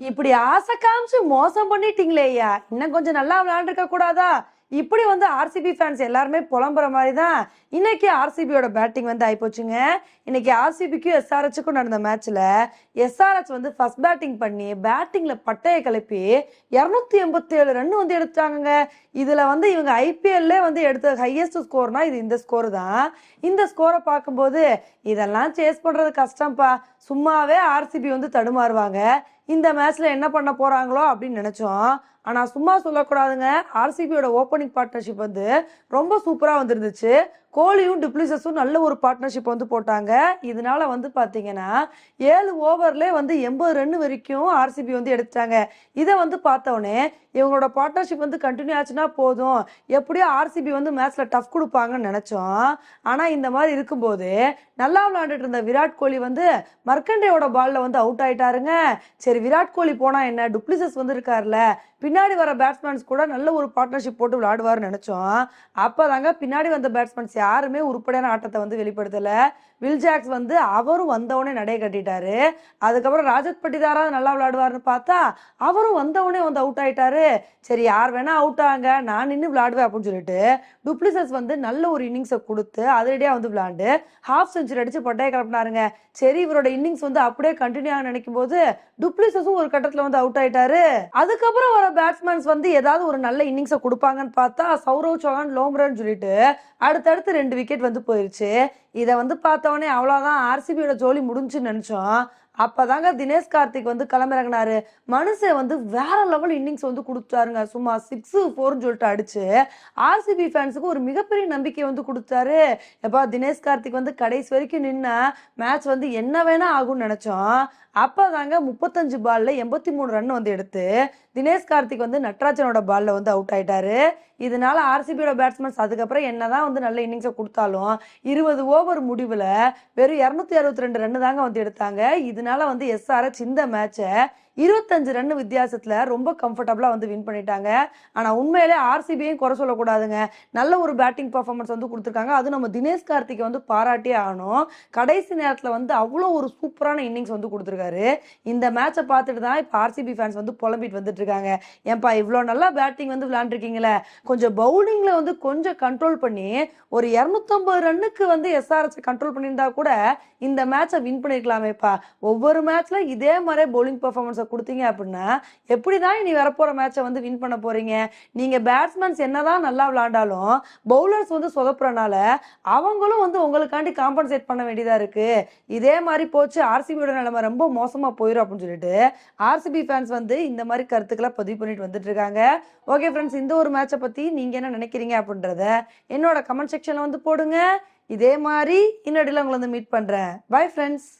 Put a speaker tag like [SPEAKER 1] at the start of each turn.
[SPEAKER 1] இப்படி ஆசை காமிச்சு மோசம் பண்ணிட்டீங்களே ஐயா. இன்னும் கொஞ்சம் நல்லா விளையாண்டுருக்க கூடாதா? இப்படி வந்து ஆர்சிபி ஃபேன்ஸ் எல்லாருமே புலம்புற மாதிரி தான் இன்னைக்கு ஆர்சிபியோட பேட்டிங் வந்து ஆயிப்போச்சுங்க. இன்னைக்கு ஆர்சிபிக்கும் எஸ்ஆர்ஹெச்சுக்கும் நடந்த மேட்ச்ல எஸ்ஆர்ஹெச் வந்து ஃபர்ஸ்ட் பேட்டிங் பண்ணி பேட்டிங்ல பட்டையை கிளப்பி இரநூத்தி எண்பத்தி ஏழு ரன் வந்து எடுத்தாங்கங்க இதுல வந்து இவங்க ஐபிஎல்ல வந்து எடுத்த ஹையஸ்ட் ஸ்கோர்னா இது இந்த ஸ்கோர் தான். இந்த ஸ்கோரை பார்க்கும்போது இதெல்லாம் சேஸ் பண்றது கஷ்டம்ப்பா சும்மாவே ஆர்சிபி வந்து தடுமாறுவாங்க. இந்த மேட்ச்ல என்ன பண்ண போறாங்களோ அப்படின்னு நினைச்சோம். ஆனா சும்மா சொல்லக்கூடாதுங்க. ஆர்சிபியோட ஓப்பனிங் பார்ட்னர்ஷிப் வந்து ரொம்ப சூப்பரா வந்துருந்துச்சு. கோலியும் டிப்ளிசஸும் நல்ல ஒரு பார்ட்னர்ஷிப் வந்து போட்டாங்க. இதனால வந்து பாத்தீங்கன்னா ஏழு ஓவர்ல வந்து எண்பது ரன் வரைக்கும் ஆர்சிபி வந்து எடுத்துட்டாங்க. இதை வந்து பார்த்தோன்னே இவங்களோட பார்ட்னர்ஷிப் வந்து கண்டினியூ ஆச்சுன்னா போதும். எப்படியோ ஆர்சிபி வந்து மேட்ச்ல டஃப் கொடுப்பாங்கன்னு நினைச்சோம். ஆனா இந்த மாதிரி இருக்கும்போது நல்லா விளையாண்டுட்டு இருந்த விராட் கோலி வந்து மர்க்கண்டேயோட பால்ல வந்து அவுட் ஆயிட்டாருங்க. சரி விராட் கோலி போனா என்ன? டுப்ளிசஸ் வந்து இருக்காருல்ல பின்னாடி வர பேட்ஸ்மேன்ஸ் கூட நல்ல ஒரு பார்ட்னர்ஷிப் போட்டு விளையாடுவார்னு நினைச்சோம். அப்போதாங்க பின்னாடி வந்த பேட்ஸ்மேன்ஸ் யாருமே உருப்படியான ஆட்டத்தை வந்து வெளிப்படுத்தல. வில் ஜாக்ஸ் வந்து அவரும் வந்தவொடனே நடை கட்டிட்டாரு. அதுக்கப்புறம் ராஜத் பட்டிதாரா நல்லா விளையாடுவார்னு பார்த்தா அவரும் வந்தவொடனே வந்து அவுட் ஆயிட்டாரு. சரி யார் வேணா அவுட் ஆங்க நான் நின்று விளையாடுவேன் அப்படின்னு சொல்லிட்டு டுப்ளிசஸ் வந்து நல்ல ஒரு இன்னிங்ஸை கொடுத்து அதிரடியாக வந்து விளையாண்டு ஹாஃப் செஞ்சுரி அடிச்சு பட்டையை கிளப்பினாருங்க. சரி இவரோட இன்னிங்ஸ் வந்து அப்படியே கண்டினியூ ஆக நினைக்கும் போது டுப்ளிசஸும் ஒரு கட்டத்தில் வந்து அவுட் ஆயிட்டாரு. அதுக்கப்புறம் வர பேட்ஸ்மேன்ஸ் வந்து ஏதாவது ஒரு நல்ல இன்னிங்ஸை கொடுப்பாங்கன்னு பார்த்தா சௌரவ் சௌஹான் லோம்ரன் சொல்லிட்டு அடுத்தடுத்து ரெண்டு விக்கெட் வந்து போயிருச்சு. இதை வந்து பார்த்தவொடனே அவ்வளோதான் ஆர்சிபியோட ஜோலி முடிஞ்சுன்னு நினச்சோம். அப்பதாங்க தினேஷ் கார்த்திக் வந்து கிளம்பிறங்கினாரு. மனுஷன் வந்து வேற லெவல் இன்னிங்ஸ் வந்து கொடுத்தாருங்க. சும்மா சிக்ஸ் ஃபோர்னு சொல்லிட்டு அடிச்சு ஆர்சிபி ஃபேன்ஸுக்கு ஒரு மிகப்பெரிய நம்பிக்கை வந்து கொடுத்தாரு. எப்பா தினேஷ் கார்த்திக் வந்து கடைசி வரைக்கும் நின்ன மேட்ச் வந்து என்ன வேணா ஆகும்னு நினச்சோம். அப்போ தாங்க முப்பத்தஞ்சு பாலில் எண்பத்தி மூணு ரன் வந்து எடுத்து தினேஷ் கார்த்திக் வந்து நட்ராஜனோட பாலில் வந்து அவுட் ஆயிட்டாரு. இதனால ஆர்சிபியோட பேட்ஸ்மேன்ஸ் அதுக்கப்புறம் என்னதான் வந்து நல்ல இன்னிங்ஸை கொடுத்தாலும் இருபது ஓவர் முடிவுல வெறும் இரநூத்தி அறுபத்தி ரெண்டு ரன்னு தாங்க வந்து எடுத்தாங்க. இதனால வந்து எஸ்ஆர்எச் இந்த மேட்சை இருபத்தஞ்சு ரன் வித்தியாசத்துல ரொம்ப கம்ஃபர்டபுளா வந்து வின் பண்ணிட்டாங்க. ஆனா உண்மையிலே ஆர்சிபியும் குறை சொல்லக்கூடாதுங்க. நல்ல ஒரு பேட்டிங் பர்ஃபார்மன்ஸ் வந்து கொடுத்துருக்காங்க. அது நம்ம தினேஷ் கார்த்திகை வந்து பாராட்டியே ஆகணும். கடைசி நேரத்துல வந்து அவ்வளோ ஒரு சூப்பரான இன்னிங்ஸ் வந்து கொடுத்துருக்காரு. இந்த மேட்சை பார்த்துட்டு தான் இப்போ ஆர்சிபி ஃபேன்ஸ் வந்து புலம்பிட்டு வந்துட்டு இருக்காங்க. ஏன்பா இவ்வளோ நல்லா பேட்டிங் வந்து விளையாண்டுருக்கீங்களே? கொஞ்சம் பவுலிங்ல வந்து கொஞ்சம் கண்ட்ரோல் பண்ணி ஒரு இரநூத்தம்பது ரன்னுக்கு வந்து எஸ்ஆர்எஸ் கண்ட்ரோல் பண்ணியிருந்தா கூட இந்த மேட்சை வின் பண்ணிருக்கலாமேப்பா. ஒவ்வொரு மேட்ச்ல இதே மாதிரி பவுலிங் பெர்ஃபார்மன்ஸை கொடுத்தீங்க அப்படின்னா எப்படிதான் இனி வரப்போற மேட்சை வந்து வின் பண்ண போறீங்க? நீங்க பேட்ஸ்மேன்ஸ் என்னதான் நல்லா விளாண்டாலும் பவுலர்ஸ் வந்து சொதப்புறனால அவங்களும் வந்து உங்களுக்காண்டி காம்பன்சேட் பண்ண வேண்டியதா இருக்கு. இதே மாதிரி போச்சு ஆர்சிபியோட நிலைமை ரொம்ப மோசமா போயிடும் அப்படின்னு சொல்லிட்டு ஆர்சிபி ஃபேன்ஸ் வந்து இந்த மாதிரி கருத்துக்களை பதிவு பண்ணிட்டு வந்துட்டு இருக்காங்க. ஓகே ஃப்ரெண்ட்ஸ் இந்த ஒரு மேட்சை பற்றி நீங்க என்ன நினைக்கிறீங்க அப்படின்றத என்னோட கமெண்ட் செக்ஷனில் வந்து போடுங்க. இதே மாதிரி இன்னடியில் உங்களை வந்து மீட் பண்ணுறேன் பை ஃப்ரெண்ட்ஸ்